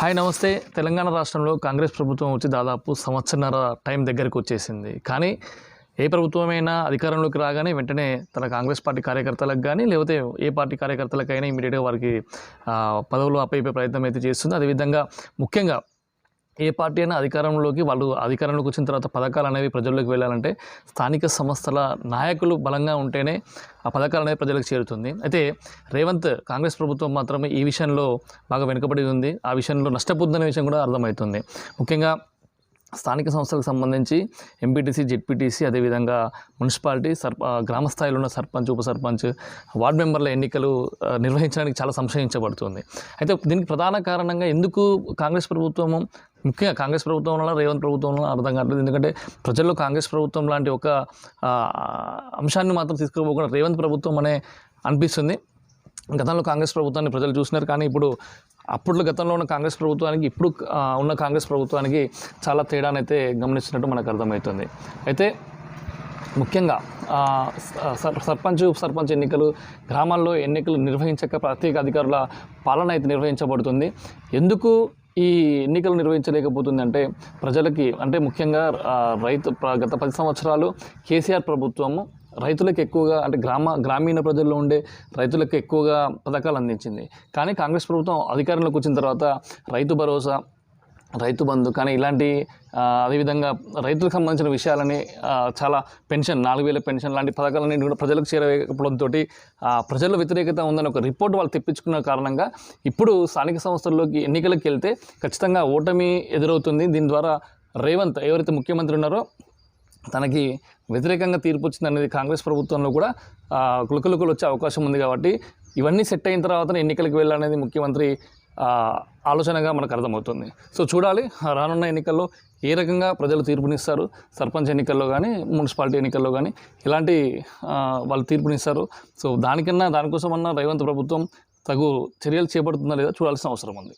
Hi నమస్తే. తెలంగాణ రాష్ట్రంలో కాంగ్రెస్ ప్రభుత్వం వచ్చి దాదాపు సంవత్సరన్నర టైం దగ్గరికి వచ్చేసింది. కానీ ఏ ప్రభుత్వమైనా అధికారంలోకి రాగానే వెంటనే తన కాంగ్రెస్ పార్టీ కార్యకర్తలకు కానీ లేకపోతే ఏ పార్టీ కార్యకర్తలకైనా ఇమీడియట్గా వారికి పదవులు అప్పయిపోయే ప్రయత్నం అయితే చేస్తుంది. అదేవిధంగా ముఖ్యంగా ఏ పార్టీ అయినా అధికారంలోకి వాళ్ళు అధికారంలోకి వచ్చిన తర్వాత పథకాలు అనేవి ప్రజల్లోకి వెళ్ళాలంటే స్థానిక సంస్థల నాయకులు బలంగా ఉంటేనే ఆ పథకాలు అనేవి ప్రజలకు చేరుతుంది. అయితే రేవంత్ కాంగ్రెస్ ప్రభుత్వం మాత్రమే ఈ విషయంలో బాగా వెనుకబడి ఉంది. ఆ విషయంలో నష్టపోతుందనే విషయం కూడా అర్థమవుతుంది. ముఖ్యంగా స్థానిక సంస్థలకు సంబంధించి ఎంపీటీసీ జెడ్పీటీసీ అదేవిధంగా మున్సిపాలిటీ సర్ప గ్రామ స్థాయిలో ఉన్న సర్పంచ్ ఉప సర్పంచ్ వార్డు మెంబర్ల ఎన్నికలు నిర్వహించడానికి చాలా సంశయించబడుతుంది. అయితే దీనికి ప్రధాన కారణంగా ఎందుకు కాంగ్రెస్ ప్రభుత్వము ముఖ్యంగా కాంగ్రెస్ ప్రభుత్వం వల్ల రేవంత్ ప్రభుత్వం వల్ల అర్థం కావట్లేదు. ఎందుకంటే ప్రజల్లో కాంగ్రెస్ ప్రభుత్వం లాంటి ఒక అంశాన్ని మాత్రం తీసుకుపోకుండా రేవంత్ ప్రభుత్వం అనే అనిపిస్తుంది. గతంలో కాంగ్రెస్ ప్రభుత్వాన్ని ప్రజలు చూసినారు. కానీ ఇప్పుడు అప్పట్లో గతంలో ఉన్న కాంగ్రెస్ ప్రభుత్వానికి ఇప్పుడు ఉన్న కాంగ్రెస్ ప్రభుత్వానికి చాలా తేడానైతే గమనిస్తున్నట్టు మనకు అర్థమవుతుంది. అయితే ముఖ్యంగా సర్- సర్పంచ్ సర్పంచ్ ఎన్నికలు గ్రామాల్లో ఎన్నికలు నిర్వహించక ప్రత్యేక అధికారుల పాలన అయితే నిర్వహించబడుతుంది. ఎందుకు ఈ ఎన్నికలు నిర్వహించలేకపోతుందంటే ప్రజలకి అంటే ముఖ్యంగా రైతు గత పది సంవత్సరాలు కేసీఆర్ ప్రభుత్వము రైతులకు ఎక్కువగా అంటే గ్రామ గ్రామీణ ప్రజల్లో ఉండే రైతులకు ఎక్కువగా పథకాలు అందించింది. కానీ కాంగ్రెస్ ప్రభుత్వం అధికారంలోకి వచ్చిన తర్వాత రైతు భరోసా రైతు బంధు. కానీ ఇలాంటి అదేవిధంగా రైతులకు సంబంధించిన విషయాలని చాలా పెన్షన్ నాలుగు వేల పెన్షన్ లాంటి పథకాలన్నీ కూడా ప్రజలకు చేరవేయకపోవడంతో ప్రజల వ్యతిరేకత ఉందని ఒక రిపోర్ట్ వాళ్ళు తెప్పించుకున్న కారణంగా ఇప్పుడు స్థానిక సంస్థల్లోకి ఎన్నికలకు వెళ్తే ఖచ్చితంగా ఓటమి ఎదురవుతుంది. దీని ద్వారా రేవంత్ ఎవరైతే ముఖ్యమంత్రి ఉన్నారో తనకి వ్యతిరేకంగా తీర్పు వచ్చింది అనేది కాంగ్రెస్ ప్రభుత్వంలో కూడా ఆ, కులకులుకులు వచ్చే అవకాశం ఉంది కాబట్టి ఇవన్నీ సెట్ అయిన తర్వాత ఎన్నికలకు వెళ్ళాలనేది ముఖ్యమంత్రి ఆలోచనగా మనకు అర్థమవుతుంది. సో చూడాలి రానున్న ఎన్నికల్లో ఏ రకంగా ప్రజలు తీర్పునిస్తారు సర్పంచ్ ఎన్నికల్లో కానీ మున్సిపాలిటీ ఎన్నికల్లో కానీ ఇలాంటి వాళ్ళు తీర్పునిస్తారు. సో దానికన్నా దానికోసమన్నా రేవంత్ ప్రభుత్వం తగు చర్యలు చేపడుతుందా లేదా చూడాల్సిన అవసరం ఉంది.